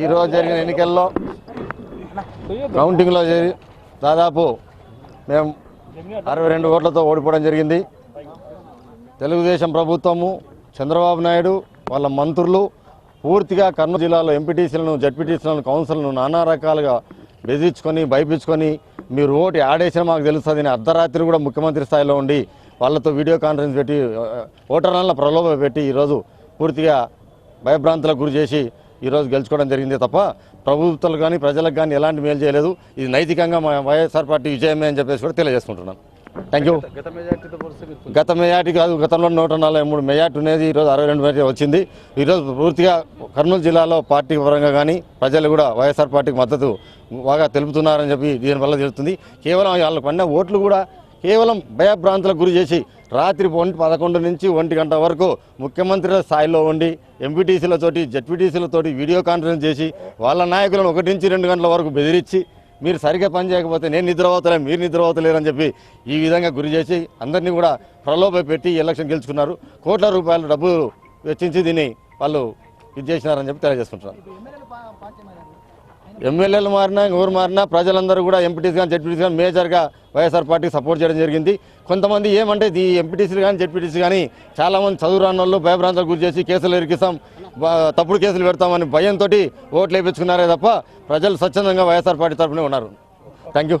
ఈరోజు జరిగిన ఎన్నికల్లో కౌంటింగ్లో జరి దాదాపు మేము అరవై రెండు ఓట్లతో ఓడిపోవడం జరిగింది. తెలుగుదేశం ప్రభుత్వము చంద్రబాబు నాయుడు వాళ్ళ మంత్రులు పూర్తిగా కర్నూలు జిల్లాలో ఎంపీటీసీలను జడ్పీటీసీలను కౌన్సిల్ను నానా రకాలుగా బెదిరించుకొని భయపించుకొని మీరు ఓటు ఆడేసిన మాకు తెలుస్తుంది. అని అర్ధరాత్రి కూడా ముఖ్యమంత్రి స్థాయిలో ఉండి వాళ్ళతో వీడియో కాన్ఫరెన్స్ పెట్టి ఓటర్లను ప్రలోభ పెట్టి ఈరోజు పూర్తిగా భయభ్రాంతులకు గురి చేసి ఈరోజు గెలుచుకోవడం జరిగింది తప్ప ప్రభుత్వాలు కానీ ప్రజలకు కానీ ఎలాంటి మేలు చేయలేదు. ఇది నైతికంగా మా వైఎస్ఆర్ పార్టీ విజయమే అని చెప్పేసి కూడా తెలియజేసుకుంటున్నాను. థ్యాంక్ యూ గత మెజార్టీ కాదు గతంలో నూట నలభై మూడు మెజార్టీ అనేది ఈరోజు అరవై రెండు మెజార్టీ వచ్చింది. ఈరోజు పూర్తిగా కర్నూలు జిల్లాలో పార్టీ పరంగా కానీ ప్రజలు కూడా వైఎస్ఆర్ పార్టీకి మద్దతు బాగా తెలుపుతున్నారని చెప్పి దీనివల్ల తెలుస్తుంది. కేవలం వాళ్ళకు పడిన ఓట్లు కూడా కేవలం భయభ్రాంతులకు గురి చేసి రాత్రి ఒంటి పదకొండు నుంచి ఒంటి గంట వరకు ముఖ్యమంత్రి స్థాయిలో ఉండి ఎంపీటీసీలతోటి జడ్పీటీసీలతోటి వీడియో కాన్ఫరెన్స్ చేసి వాళ్ళ నాయకులను ఒకటి నుంచి రెండు గంటల వరకు బెదిరించి మీరు సరిగ్గా పని చేయకపోతే నేను నిద్రపోతలే మీరు నిద్రపోతలేరని చెప్పి ఈ విధంగా గురి చేసి అందరినీ కూడా ప్రలోభ పెట్టి ఎలక్షన్ గెలుచుకున్నారు. కోట్ల రూపాయలు డబ్బు వెచ్చించి దీన్ని వాళ్ళు ఇది చేసినారని చెప్పి తెలియజేసుకుంటున్నారు ఎమ్మెల్యేలు మారినా ఎవరు మారినా ప్రజలందరూ కూడా ఎంపీటీసీ కానీ జడ్పీటీసీ కానీ మేజర్గా వైఎస్ఆర్ పార్టీకి సపోర్ట్ చేయడం జరిగింది. కొంతమంది ఏమంటే ఈ ఎంపీటీసీలు కానీ జడ్పీటీసీ కానీ చాలామంది చదువు రాని వాళ్ళు భయభ్రాంతాలకు గురి చేసి కేసులు ఇరికిస్తాం తప్పుడు కేసులు పెడతామని భయంతో ఓట్లు వేయించుకున్నారే తప్ప ప్రజలు స్వచ్ఛందంగా వైఎస్ఆర్ పార్టీ తరఫునే ఉన్నారు. థ్యాంక్ యూ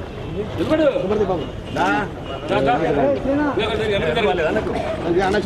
అన్న